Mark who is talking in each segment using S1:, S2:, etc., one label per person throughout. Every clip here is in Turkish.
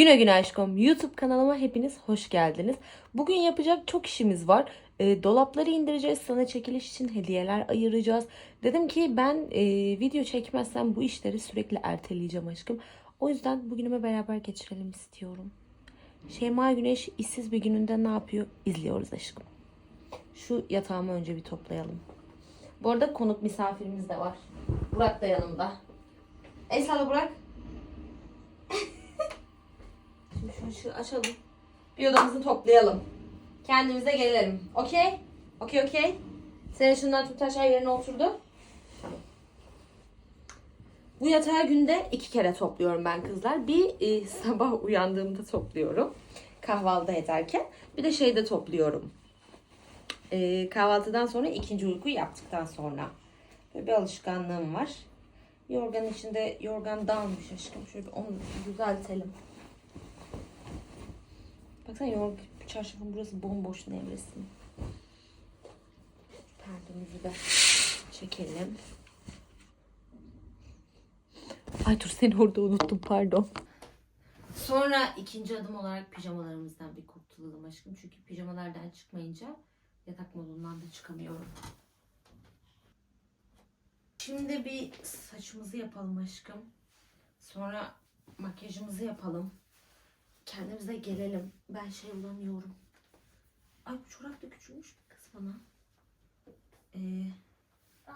S1: Güne güne aşkım YouTube kanalıma hepiniz hoş geldiniz. Bugün yapacak çok işimiz var. E, dolapları indireceğiz. Sana çekiliş için hediyeler ayıracağız. Dedim ki ben e, video çekmezsem bu işleri sürekli erteleyeceğim aşkım. O yüzden bugünümü beraber geçirelim istiyorum. Şeyma Güneş işsiz bir gününde ne yapıyor izliyoruz aşkım. Şu yatağımı önce bir toplayalım. Bu arada konuk misafirimiz de var. Burak da yanımda. Esra Burak. Şimdi şu ışığı açalım. Bir odamızı toplayalım. Kendimize gelelim. Okey? Okey okey. Senin ışığından tut aşağı yerine oturdu. Bu yatağı günde iki kere topluyorum ben kızlar. Bir e, sabah uyandığımda topluyorum. Kahvaltı ederken. Bir de şeyde topluyorum. E, kahvaltıdan sonra ikinci uykuyu yaptıktan sonra. Böyle bir alışkanlığım var. Yorganın içinde yorgan dağılmış aşkım. Şöyle onu düzeltelim. Baksana yorgan çarşafın burası bomboş nevresim. Perdemizi de çekelim. Ay dur seni orada unuttum pardon. Sonra ikinci adım olarak pijamalarımızdan bir kurtulalım aşkım. Çünkü pijamalardan çıkmayınca yatak modundan da çıkamıyorum. Şimdi bir saçımızı yapalım aşkım. Sonra makyajımızı yapalım. Kendimize gelelim. Ben şey bulamıyorum. Ay bu çorap da küçülmüş bir kız bana. Ee,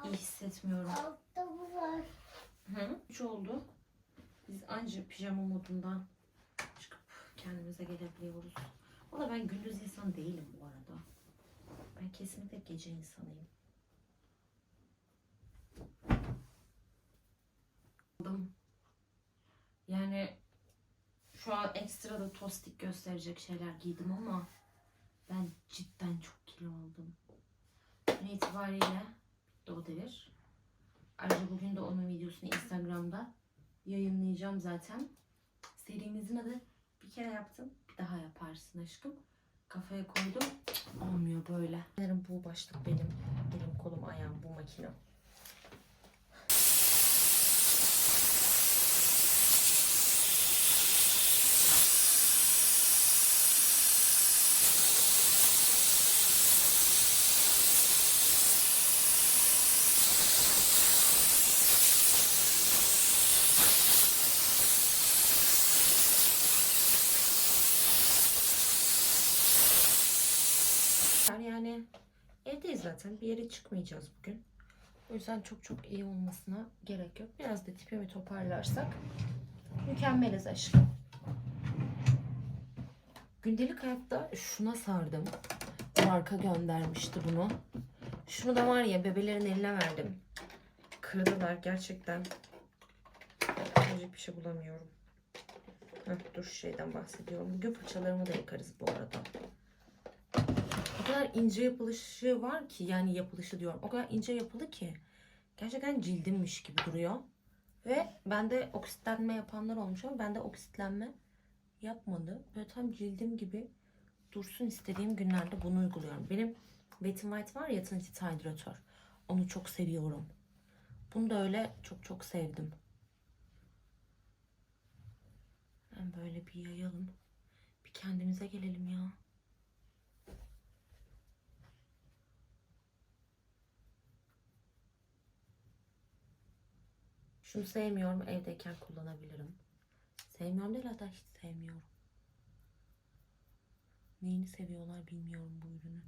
S1: iyi hissetmiyorum.
S2: Altta bu var.
S1: Hı? Üç oldu. Biz anca pijama modundan çıkıp kendimize gelebiliyoruz. Valla ben gündüz insan değilim bu arada. Ben kesinlikle gece insanıyım. Yani şu an ekstra da tostik gösterecek şeyler giydim ama ben cidden çok kilo aldım. Gün itibariyle bitti o devir. Ayrıca bugün de onun videosunu Instagram'da yayınlayacağım zaten. Serimizin adı bir kere yaptım bir daha yaparsın aşkım. Kafaya koydum olmuyor böyle. Sanırım bu başlık benim elim kolum ayağım bu makine. Yani evdeyiz zaten. Bir yere çıkmayacağız bugün. O yüzden çok çok iyi olmasına gerek yok. Biraz da tipimi toparlarsak mükemmeliz aşkım. Gündelik hayatta şuna sardım. Marka göndermişti bunu. Şunu da var ya bebelerin eline verdim. Kırdılar gerçekten. Yapacak bir şey bulamıyorum. Heh, dur şeyden bahsediyorum. Bugün fırçalarımı da yıkarız bu arada kadar ince yapılışı var ki yani yapılışı diyorum. O kadar ince yapılı ki gerçekten cildimmiş gibi duruyor. Ve bende oksitlenme yapanlar olmuş ama bende oksitlenme yapmadı. Böyle tam cildim gibi dursun istediğim günlerde bunu uyguluyorum. Benim Wet n White var ya Tinted Hydratör. Onu çok seviyorum. Bunu da öyle çok çok sevdim. Ben böyle bir yayalım. Bir kendimize gelelim ya. Şunu sevmiyorum. Evdeyken kullanabilirim. Sevmiyorum değil hatta hiç sevmiyorum. Neyini seviyorlar bilmiyorum bu ürünü.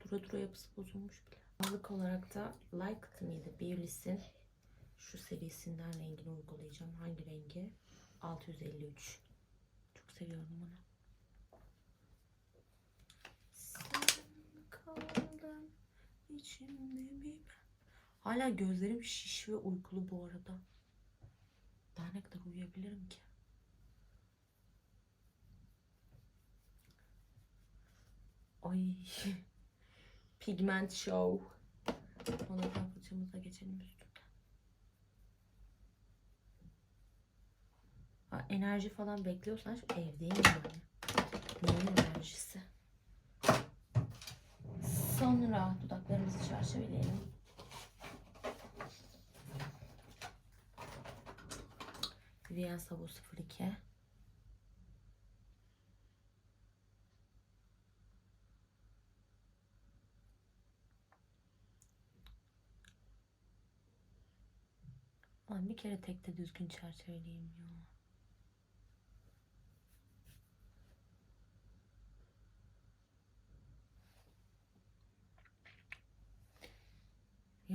S1: Dura dura yapısı bozulmuş bile. Sağlık olarak da Like Me'de Beauty's'in şu serisinden rengini uygulayacağım. Hangi rengi? 653. Çok seviyorum bunu. kaldın içimde bir Hala gözlerim şiş ve uykulu bu arada. Daha ne kadar uyuyabilirim ki? Ay. Pigment show. Ondan fırçamıza geçelim üstünden. Enerji falan bekliyorsan şu evdeyim yani. Neyin enerjisi? Sonra dudaklarımızı çerçeveleyelim. Vivian Sabo 02. Lan bir kere tekte düzgün çerçeveleyeyim ya.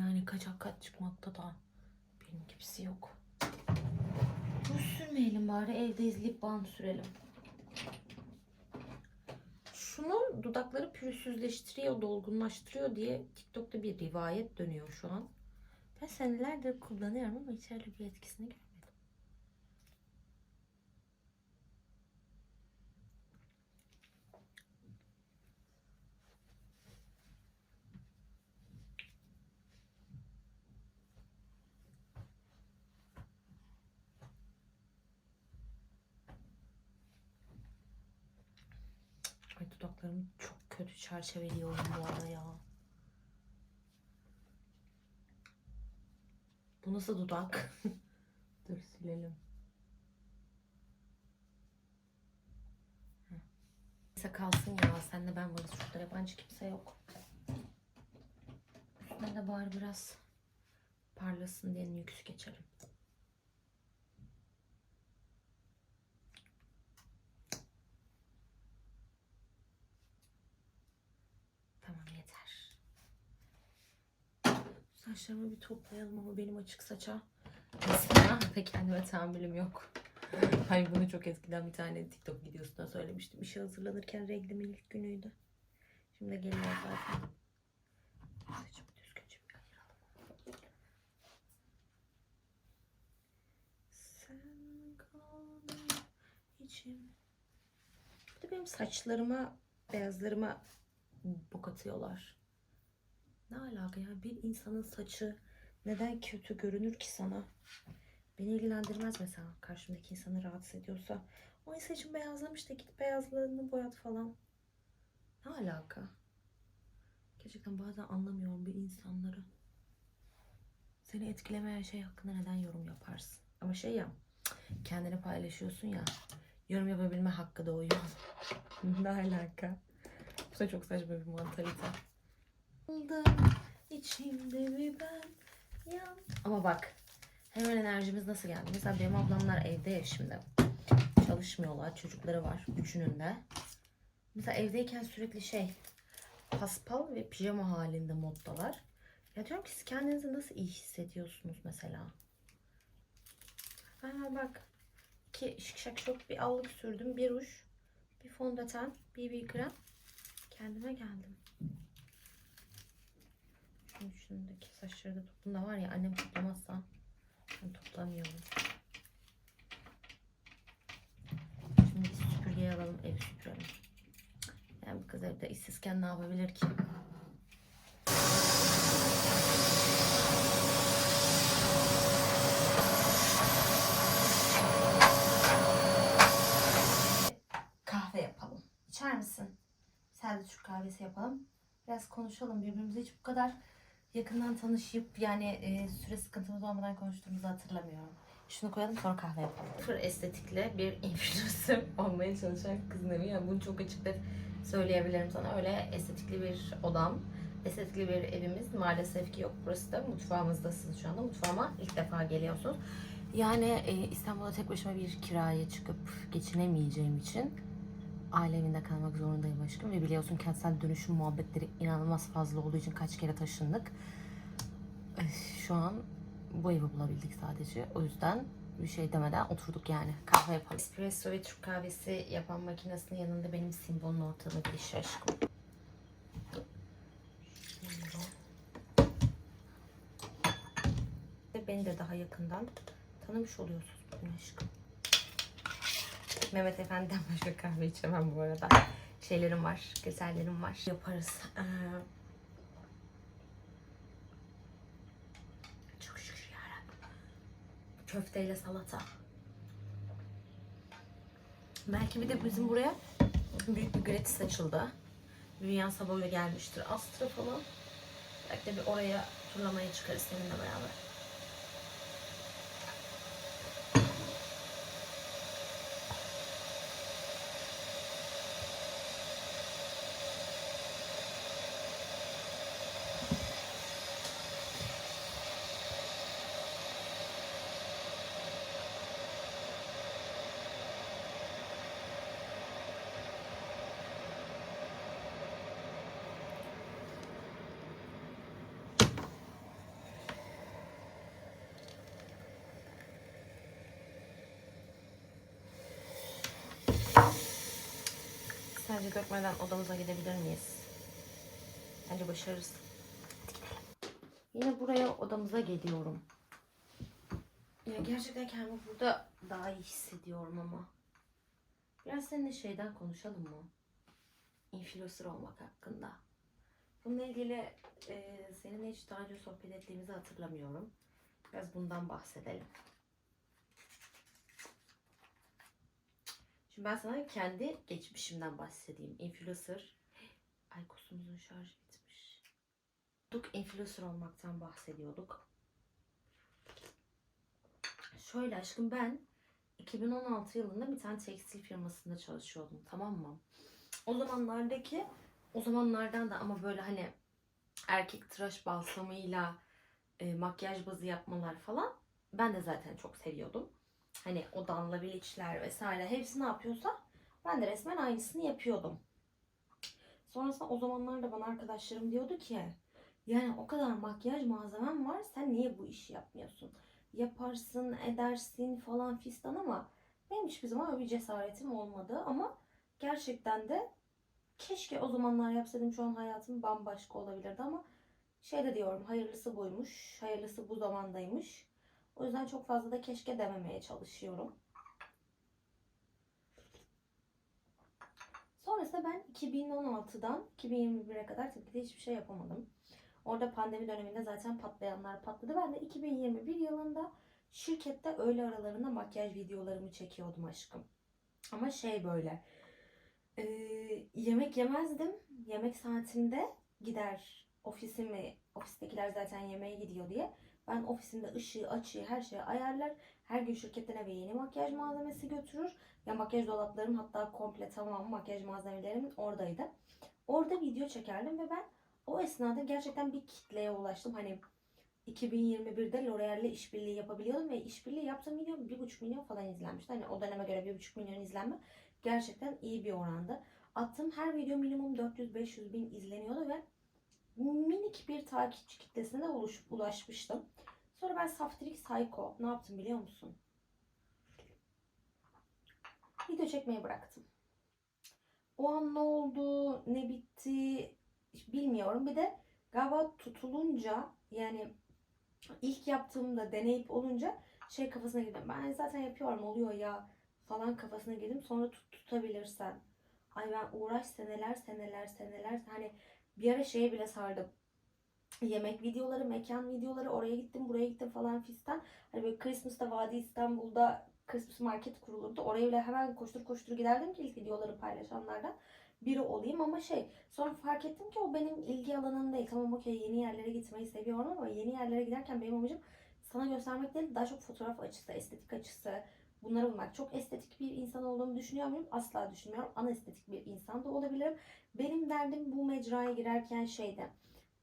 S1: Yani kaçak kat çıkmakta da benim gibisi yok. Ruj sürmeyelim bari evde izleyip balm sürelim. Şunu dudakları pürüzsüzleştiriyor, dolgunlaştırıyor diye TikTok'ta bir rivayet dönüyor şu an. Ben senelerdir kullanıyorum ama öyle bir etkisini görmedim. Ay dudaklarımı çok kötü çerçeveliyorum bu arada ya. Bu nasıl dudak? Dur silelim. Neyse kalsın ya. Senle ben varız. Şurada yabancı kimse yok. Üstüne de bari biraz parlasın diye nüks geçelim. Tamam yeter. Saçlarımı bir toplayalım ama benim açık saça mesela ve kendime tahammülüm yok. Hani bunu çok eskiden bir tane TikTok videosunda söylemiştim. İşe hazırlanırken reglimin ilk günüydü. Şimdi geliyor zaten. Saçımı düzgünce bir ayıralım. Sen kaldın içim. Bir de benim saçlarıma, beyazlarıma bok atıyorlar. Ne alaka ya? Bir insanın saçı neden kötü görünür ki sana? Beni ilgilendirmez mesela karşımdaki insanı rahatsız ediyorsa. O saçım beyazlamış da git beyazlarını boyat falan. Ne alaka? Gerçekten bazen anlamıyorum bir insanları. Seni etkilemeyen şey hakkında neden yorum yaparsın? Ama şey ya kendini paylaşıyorsun ya yorum yapabilme hakkı doğuyor. ne alaka? Bu da çok saçma bir mantalite. İçimde bir ben yan. Ama bak hemen enerjimiz nasıl geldi? Mesela benim ablamlar evde ya şimdi. Çalışmıyorlar. Çocukları var. Üçünün de. Mesela evdeyken sürekli şey paspal ve pijama halinde moddalar. Ya diyorum ki siz kendinizi nasıl iyi hissediyorsunuz mesela? Ben bak iki şık şak şok bir allık sürdüm. Bir ruj, bir fondöten, BB krem. Kendime geldim. Şunun üstündeki saçları da toplumda var ya annem toplamazsa ben toplamıyorum. Şimdi süpürgeyi alalım ev süpürelim. Yani bu kız evde işsizken ne yapabilir ki? Kahve yapalım. İçer misin? Sade Türk kahvesi yapalım. Biraz konuşalım birbirimize hiç bu kadar yakından tanışıp yani e, süre sıkıntımız olmadan konuştuğumuzu hatırlamıyorum. Şunu koyalım sonra kahve yapalım. Sıfır estetikle bir influencer olmaya çalışan kızın evi. Yani bunu çok açık net söyleyebilirim sana. Öyle estetikli bir odam, estetikli bir evimiz maalesef ki yok. Burası da mutfağımızdasınız şu anda. Mutfağıma ilk defa geliyorsunuz. Yani e, İstanbul'da tek başıma bir kiraya çıkıp geçinemeyeceğim için aile evinde kalmak zorundayım aşkım. Ve biliyorsun kentsel dönüşüm muhabbetleri inanılmaz fazla olduğu için kaç kere taşındık. Şu an bu evi bulabildik sadece. O yüzden bir şey demeden oturduk yani. Kahve yapalım. Espresso ve Türk kahvesi yapan makinesinin yanında benim simbolün ortalığı bir iş aşkım. Beni de daha yakından tanımış oluyorsunuz aşkım. Mehmet Efendi'den başka kahve içemem bu arada. Şeylerim var, güzellerim var. Yaparız. Ee, çok şükür yarabbim. Köfteyle salata. Belki bir de bizim buraya büyük bir gratis açıldı. Büyüyen Saboya gelmiştir. Astra falan. Belki de bir oraya turlamaya çıkarız seninle beraber. Sence dökmeden odamıza gidebilir miyiz? Bence başarırız. Yine buraya odamıza geliyorum. Ya gerçekten kendimi burada daha iyi hissediyorum ama. Biraz seninle şeyden konuşalım mı? Influencer olmak hakkında. Bununla ilgili e, seninle hiç daha önce sohbet ettiğimizi hatırlamıyorum. Biraz bundan bahsedelim. Şimdi ben sana kendi geçmişimden bahsedeyim. Influencer. Ay kusumuzun şarjı bitmiş. Duk influencer olmaktan bahsediyorduk. Şöyle aşkım ben 2016 yılında bir tane tekstil firmasında çalışıyordum tamam mı? O zamanlardaki o zamanlardan da ama böyle hani erkek tıraş balsamıyla e, makyaj bazı yapmalar falan ben de zaten çok seviyordum. Hani o damla bileçler vesaire hepsi yapıyorsa ben de resmen aynısını yapıyordum. Sonrasında o zamanlarda bana arkadaşlarım diyordu ki yani o kadar makyaj malzemen var sen niye bu işi yapmıyorsun? Yaparsın edersin falan fistan ama benim hiçbir zaman öyle bir cesaretim olmadı ama gerçekten de keşke o zamanlar yapsaydım şu an hayatım bambaşka olabilirdi ama şey de diyorum hayırlısı buymuş, hayırlısı bu zamandaymış. O yüzden çok fazla da keşke dememeye çalışıyorum. Sonrasında ben 2016'dan 2021'e kadar tabii ki de hiçbir şey yapamadım. Orada pandemi döneminde zaten patlayanlar patladı. Ben de 2021 yılında şirkette öğle aralarında makyaj videolarımı çekiyordum aşkım. Ama şey böyle e, yemek yemezdim. Yemek saatimde gider ofisimi, ofistekiler zaten yemeğe gidiyor diye. Ben ofisimde ışığı, açığı, her şeyi ayarlar. Her gün şirketten eve yeni makyaj malzemesi götürür. Ya makyaj dolaplarım hatta komple tamam makyaj malzemelerimin oradaydı. Orada video çekerdim ve ben o esnada gerçekten bir kitleye ulaştım. Hani 2021'de L'Oreal'le işbirliği yapabiliyordum ve işbirliği yaptığım video 1,5 milyon falan izlenmişti. Hani o döneme göre 1,5 milyon izlenme gerçekten iyi bir oranda. Attığım her video minimum 400-500 bin izleniyordu ve minik bir takipçi kitlesine uluş, ulaşmıştım. Sonra ben Saftirik Psycho ne yaptım biliyor musun? Video çekmeyi bıraktım. O an ne oldu, ne bitti bilmiyorum. Bir de galiba tutulunca yani ilk yaptığımda deneyip olunca şey kafasına girdim. Ben zaten yapıyorum oluyor ya falan kafasına girdim. Sonra tut, tutabilirsen. Ay ben uğraş seneler seneler seneler hani bir ara şeye bile sardım. Yemek videoları, mekan videoları, oraya gittim, buraya gittim falan fistan. Hani böyle Christmas'ta Vadi İstanbul'da Christmas market kurulurdu. Oraya bile hemen koştur koştur giderdim ki ilk videoları paylaşanlardan biri olayım ama şey sonra fark ettim ki o benim ilgi alanım değil. Tamam okey yeni yerlere gitmeyi seviyorum ama yeni yerlere giderken benim amacım sana göstermek değil daha çok fotoğraf açısı, estetik açısı bunları bulmak. Çok estetik bir insan olduğumu düşünüyor muyum? Asla düşünmüyorum. Ana estetik bir insan da olabilirim. Benim derdim bu mecraya girerken şeyde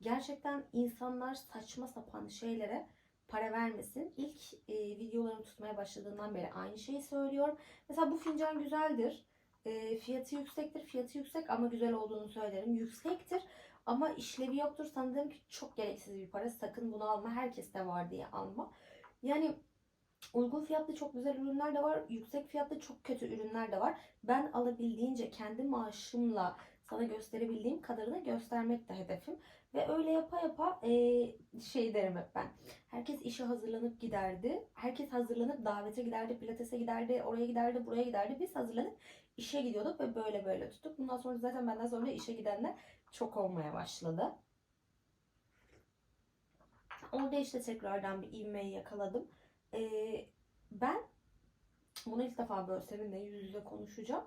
S1: gerçekten insanlar saçma sapan şeylere para vermesin. İlk e, videolarımı tutmaya başladığından beri aynı şeyi söylüyorum. Mesela bu fincan güzeldir. E, fiyatı yüksektir. Fiyatı yüksek ama güzel olduğunu söylerim. Yüksektir ama işlevi yoktur. Dedim ki çok gereksiz bir para. Sakın bunu alma. Herkes de var diye alma. Yani uygun fiyatlı çok güzel ürünler de var. Yüksek fiyatlı çok kötü ürünler de var. Ben alabildiğince kendi maaşımla sana gösterebildiğim kadarını göstermek de hedefim. Ve öyle yapa yapa e, şey derim hep ben. Herkes işe hazırlanıp giderdi. Herkes hazırlanıp davete giderdi, pilatese giderdi, oraya giderdi, buraya giderdi. Biz hazırlanıp işe gidiyorduk ve böyle böyle tuttuk. Bundan sonra zaten benden sonra işe gidenler çok olmaya başladı. Orada işte tekrardan bir ivmeyi yakaladım. Ee, ben bunu ilk defa böyle seninle yüz yüze konuşacağım.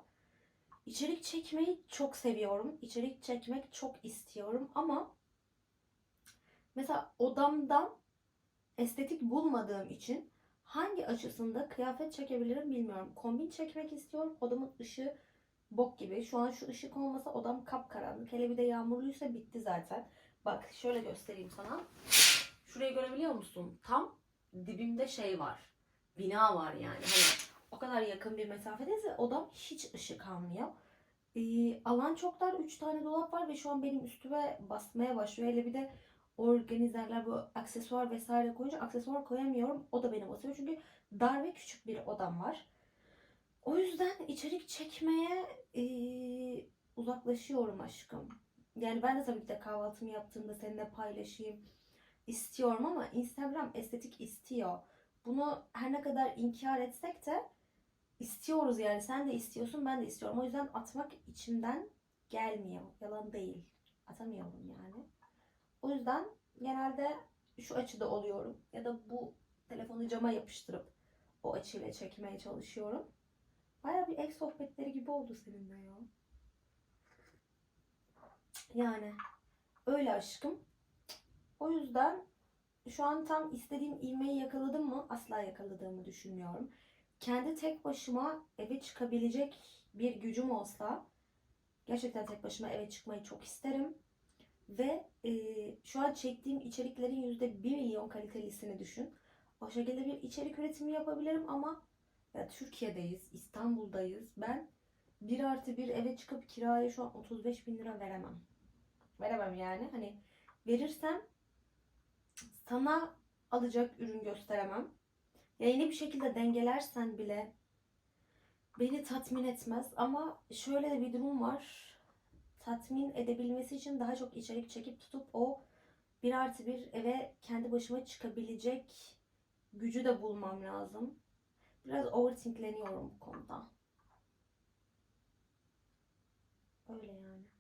S1: İçerik çekmeyi çok seviyorum. İçerik çekmek çok istiyorum ama mesela odamdan estetik bulmadığım için hangi açısında kıyafet çekebilirim bilmiyorum. Kombin çekmek istiyorum. Odamın ışığı bok gibi. Şu an şu ışık olmasa odam kapkaranlık. Hele bir de yağmurluysa bitti zaten. Bak şöyle göstereyim sana. Şurayı görebiliyor musun? Tam dibimde şey var. Bina var yani. Hani o kadar yakın bir mesafedeyiz ve odam hiç ışık almıyor. Ee, alan çok dar. 3 tane dolap var ve şu an benim üstüme basmaya başlıyor. Hele bir de organizerler bu aksesuar vesaire koyunca aksesuar koyamıyorum. O da beni basıyor. Çünkü dar ve küçük bir odam var. O yüzden içerik çekmeye ee, uzaklaşıyorum aşkım. Yani ben de tabii ki de kahvaltımı yaptığımda seninle paylaşayım istiyorum ama Instagram estetik istiyor. Bunu her ne kadar inkar etsek de istiyoruz yani. Sen de istiyorsun, ben de istiyorum. O yüzden atmak içimden gelmiyor. Yalan değil. Atamıyorum yani. O yüzden genelde şu açıda oluyorum. Ya da bu telefonu cama yapıştırıp o açıyla çekmeye çalışıyorum. Baya bir ev sohbetleri gibi oldu seninle ya. Yani öyle aşkım. O yüzden şu an tam istediğim ivmeyi yakaladım mı? Asla yakaladığımı düşünmüyorum. Kendi tek başıma eve çıkabilecek bir gücüm olsa gerçekten tek başıma eve çıkmayı çok isterim. Ve e, şu an çektiğim içeriklerin yüzde bir milyon kalitelisini düşün. O şekilde bir içerik üretimi yapabilirim ama ya Türkiye'deyiz, İstanbul'dayız. Ben bir artı bir eve çıkıp kiraya şu an 35 bin lira veremem. Veremem yani. Hani verirsem sana alacak ürün gösteremem. Ya yeni bir şekilde dengelersen bile beni tatmin etmez. Ama şöyle de bir durum var. Tatmin edebilmesi için daha çok içerik çekip tutup o bir artı bir eve kendi başıma çıkabilecek gücü de bulmam lazım. Biraz overthinkleniyorum bu konuda. Öyle yani.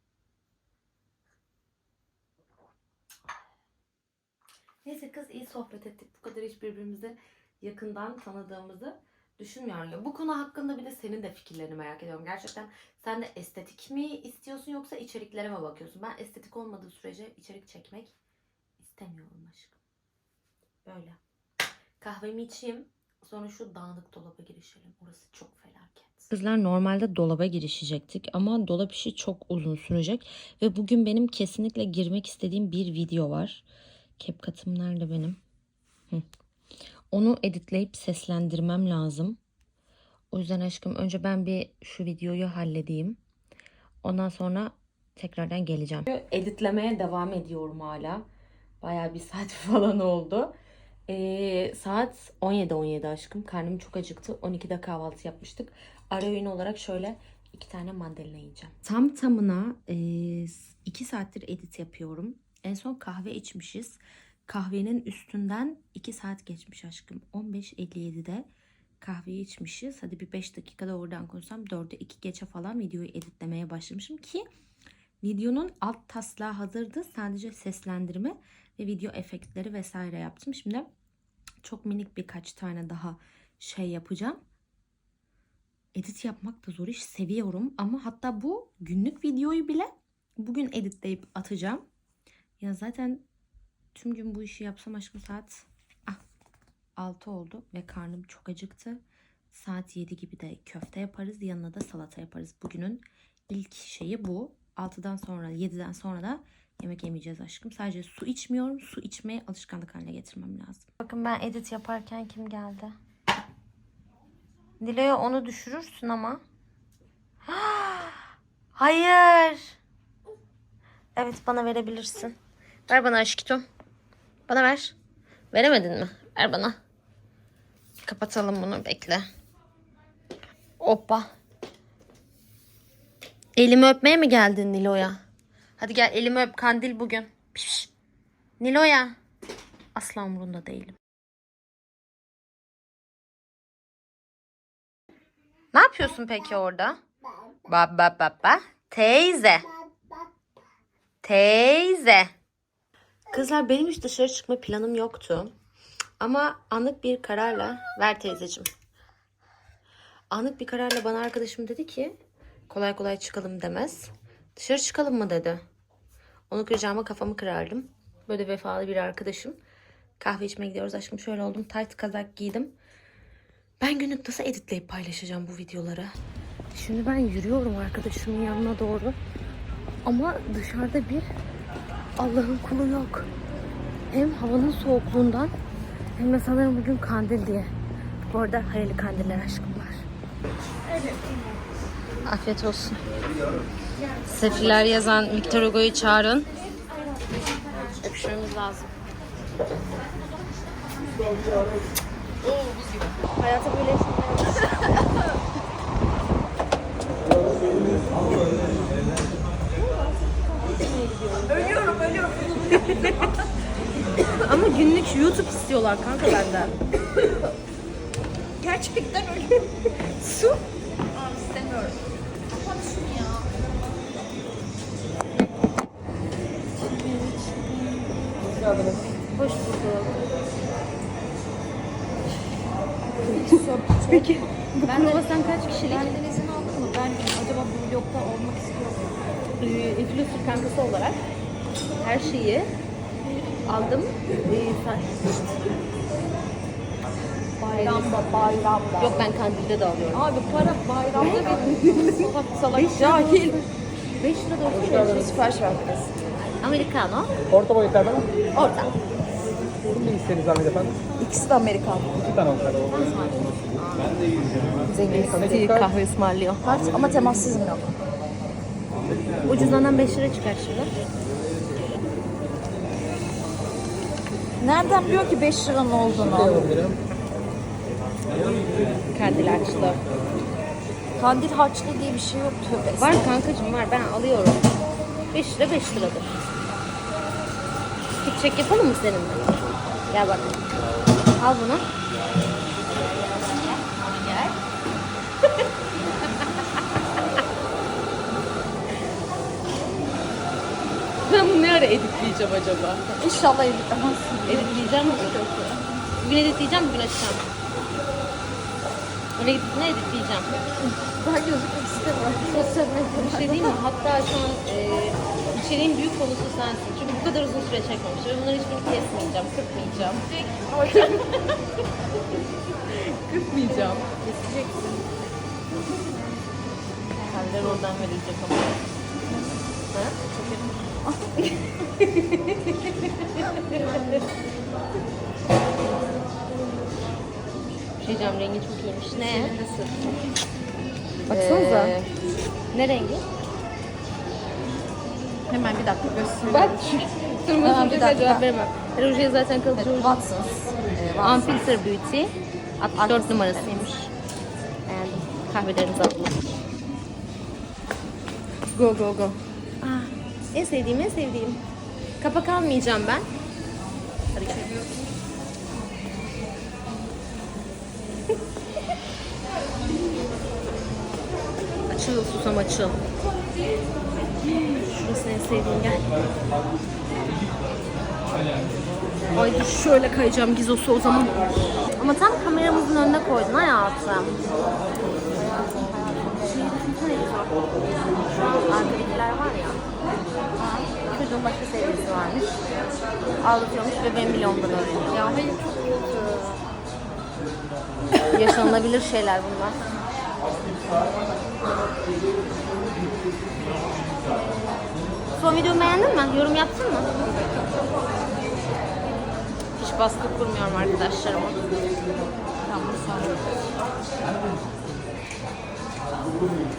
S1: Neyse kız iyi sohbet ettik. Bu kadar hiç birbirimizi yakından tanıdığımızı düşünmüyorum. Bu konu hakkında bir de senin de fikirlerini merak ediyorum. Gerçekten sen de estetik mi istiyorsun yoksa içeriklere mi bakıyorsun? Ben estetik olmadığı sürece içerik çekmek istemiyorum aşkım. Böyle. Kahvemi içeyim. Sonra şu dağınık dolaba girişelim. Orası çok felaket.
S2: Kızlar normalde dolaba girişecektik ama dolap işi çok uzun sürecek ve bugün benim kesinlikle girmek istediğim bir video var. CapCut'ım nerede benim? Hı. Onu editleyip seslendirmem lazım. O yüzden aşkım önce ben bir şu videoyu halledeyim. Ondan sonra tekrardan geleceğim.
S1: Editlemeye devam ediyorum hala. Bayağı bir saat falan oldu. Ee, saat 17-17 aşkım. Karnım çok acıktı. 12'de kahvaltı yapmıştık. Ara öğün olarak şöyle iki tane mandalina yiyeceğim. Tam tamına 2 saattir edit yapıyorum. En son kahve içmişiz. Kahvenin üstünden 2 saat geçmiş aşkım. 15.57'de kahveyi içmişiz. Hadi bir 5 dakikada oradan konuşsam 4'e 2 geçe falan videoyu editlemeye başlamışım ki videonun alt taslağı hazırdı. Sadece seslendirme ve video efektleri vesaire yaptım. Şimdi çok minik birkaç tane daha şey yapacağım. Edit yapmak da zor iş seviyorum ama hatta bu günlük videoyu bile bugün editleyip atacağım. Ya zaten tüm gün bu işi yapsam aşkım saat ah, 6 oldu ve karnım çok acıktı. Saat 7 gibi de köfte yaparız. Yanına da salata yaparız. Bugünün ilk şeyi bu. 6'dan sonra 7'den sonra da yemek yemeyeceğiz aşkım. Sadece su içmiyorum. Su içmeye alışkanlık haline getirmem lazım.
S2: Bakın ben edit yaparken kim geldi? Dile'ye onu düşürürsün ama. Hayır. Evet bana verebilirsin. Ver bana aşkım. Bana ver. Veremedin mi? Ver bana. Kapatalım bunu bekle. Hoppa. Elimi öpmeye mi geldin Nilo'ya? Hadi gel elimi öp kandil bugün. Piş. Nilo'ya. Asla umurunda değilim. Ne yapıyorsun peki orada? Ba ba ba ba. Teyze. Teyze.
S1: Kızlar benim hiç dışarı çıkma planım yoktu. Ama anlık bir kararla ver teyzeciğim. Anlık bir kararla bana arkadaşım dedi ki kolay kolay çıkalım demez. Dışarı çıkalım mı dedi. Onu kıracağıma kafamı kırardım. Böyle vefalı bir arkadaşım. Kahve içmeye gidiyoruz aşkım. Şöyle oldum. Tight kazak giydim. Ben günlük nasıl editleyip paylaşacağım bu videoları? Şimdi ben yürüyorum arkadaşımın yanına doğru. Ama dışarıda bir Allah'ın kulu yok. Hem havanın soğukluğundan hem de sanırım bugün kandil diye. Bu arada hayırlı kandiller aşkımlar. Afiyet olsun. Sefiller yazan Victor Hugo'yu çağırın. Öpüşmemiz lazım. Hayata böyle Ama günlük YouTube istiyorlar kanka benden.
S3: Gerçekten öyle.
S1: Su.
S3: Abi istemiyorum. Kapat şunu ya.
S1: Hoş bulduk.
S3: Peki.
S1: Ben de sen kaç kişilik?
S3: Benden izin aldın mı? Ben acaba bu vlogda olmak istiyorum.
S1: Ee, influencer kankası olarak her şeyi aldım. Sen-
S3: Bayramda, bayramda.
S1: Yok ben kandilde de alıyorum.
S3: Abi para bayramda bir salak salak cahil.
S1: 5 lira da olsun.
S3: Sipariş verdiniz.
S1: Americano.
S4: Orta boy yeter mi?
S1: Orta.
S4: Bunu istediniz Ahmet efendim.
S3: İkisi de Amerikan.
S4: İki tane olsun.
S3: Zengin
S1: kahve ısmarlıyor.
S3: Kart ama temassız mı yok?
S1: Ucuzlanan 5 lira çıkar şimdi.
S3: Nereden biliyor ki 5 liranın olduğunu?
S1: Kandil açtı.
S3: Kandil harçlığı diye bir şey yok tövbe.
S1: Var kankacığım var ben alıyorum. 5 lira 5 liradır. Çek yapalım mı seninle? Gel bak. Al bunu. Ben bunu ne ara editleyeceğim acaba?
S3: İnşallah edilmezsin.
S1: Editleyeceğim mi? Bugün editleyeceğim, bugün açacağım. Öyle gidip ne editleyeceğim?
S3: Ben gözükmek istemiyorum. Sosyal
S1: Bir şey diyeyim mi? Hatta şu an e, içeriğin büyük konusu sensin. Çünkü bu kadar uzun süre çekmemiştim. Ve bunları hiçbirini kesmeyeceğim, kırpmayacağım. kırpmayacağım. Keseceksin. Haller oradan verecek ama. Ha? Bir şey diyeceğim, rengi çok iyiymiş. Ne?
S3: Baksanıza.
S1: Ee, ne rengi?
S3: Hemen bir dakika göstereyim.
S1: Bak.
S3: Tamam, bir dakika.
S1: veremem. Rujiye zaten kalıcı ruj.
S3: Watsons. Ee, Watsons.
S1: Unfilter Beauty. 64 numarasıymış. Beğendim. Kahvelerinizi alın. Go go go. Ah, en sevdiğim en sevdiğim. Kapak almayacağım ben. Hadi gel. açıl susam açıl. Şurası en sevdiğim gel. Ay dur şöyle kayacağım gizosu o zaman. Ama tam kameramızın önüne koydun hayatım. An arkadakiler var ya. Çocuğun başka sevgilisi varmış. Aldatıyormuş ve benim milyondan öğreniyor. Ya hayır Yaşanılabilir şeyler bunlar. Son videomu beğendin mi? Yorum yaptın mı? Hiç baskı kurmuyorum arkadaşlarıma.
S3: Tamam sonra.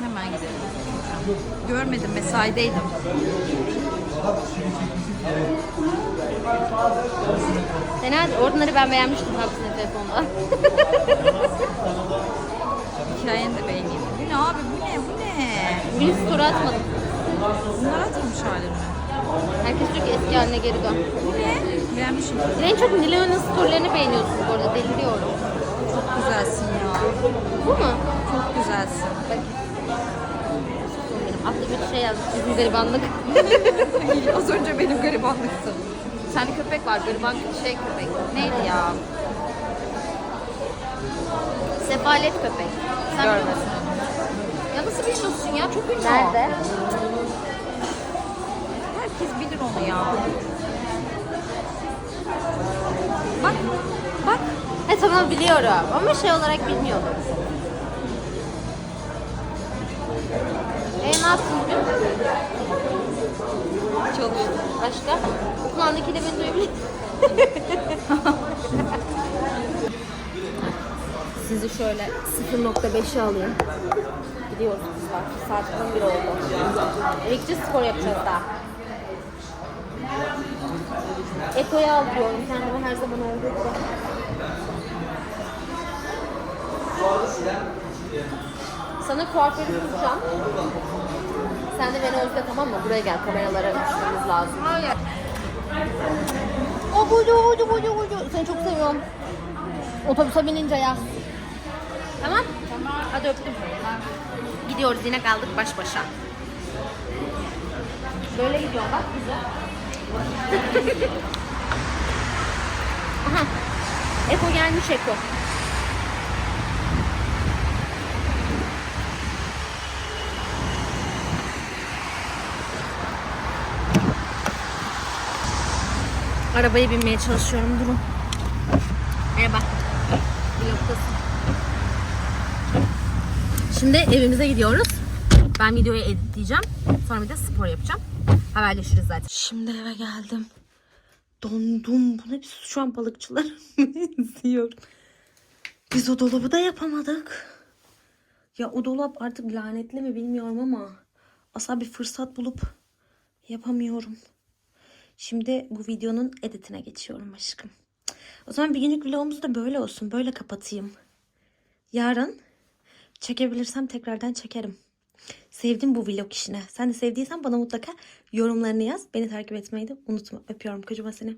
S3: Hemen gidelim. Görmedim mesaideydim.
S1: Fena. Oradanları ben beğenmiştim hepsini telefonda.
S3: Hikayeni de beğeneyim. Bu ne abi bu ne bu ne?
S1: Bugün story atmadım.
S3: Bunlar atılmış halini.
S1: Herkes diyor ki eski haline geri dön.
S3: Bu ne? Beğenmişim.
S1: En çok Nilay'ın storylerini beğeniyorsun bu arada. Deliriyorum.
S3: Çok güzelsin ya.
S1: Bu mu?
S3: Çok güzelsin.
S1: Bak. Benim aklı bir şey yazmış. Bizim garibanlık.
S3: Az önce benim garibanlıktı.
S1: Sende köpek var. Gariban şey köpek. Neydi ya? Sefalet köpek. Sen
S3: Görmedim.
S1: Yalnız
S3: nasıl bilmiyorsun ya? Çok ünlü.
S1: Nerede?
S3: Herkes bilir onu ya. Bak, bak.
S1: He tamam biliyorum ama şey olarak bilmiyordum. Ne yaptın. Başka? Kulağındaki de beni duyabilir. Sizi şöyle 0.5'e alayım. Gidiyoruz kızlar. Saat 11 oldu. Eve gideceğiz spor yapacağız daha. Eko'yu al diyorum kendime her zaman olduğu gibi. Sana kuaförü bulacağım. Sen de beni özle tamam mı? Buraya gel kameralara düşmemiz lazım.
S3: Hayır.
S1: O bucu bucu bucu bucu. Seni çok seviyorum. Otobüse binince yaz. Tamam? Tamam. Hadi öptüm. Gidiyoruz yine kaldık baş başa. Böyle gidiyor bak güzel. Aha. Eko gelmiş Eko. Arabaya binmeye çalışıyorum. Durun. Merhaba. Vlogdasın. Şimdi evimize gidiyoruz. Ben videoyu editleyeceğim. Sonra bir de spor yapacağım. Haberleşiriz zaten.
S2: Şimdi eve geldim. Dondum. Bu ne biz şu an balıkçılar benziyor. Biz o dolabı da yapamadık. Ya o dolap artık lanetli mi bilmiyorum ama asla bir fırsat bulup yapamıyorum. Şimdi bu videonun editine geçiyorum aşkım. O zaman bir günlük vlogumuz da böyle olsun. Böyle kapatayım. Yarın çekebilirsem tekrardan çekerim. Sevdim bu vlog işini. Sen de sevdiysen bana mutlaka yorumlarını yaz. Beni takip etmeyi de unutma. Öpüyorum kocaman seni.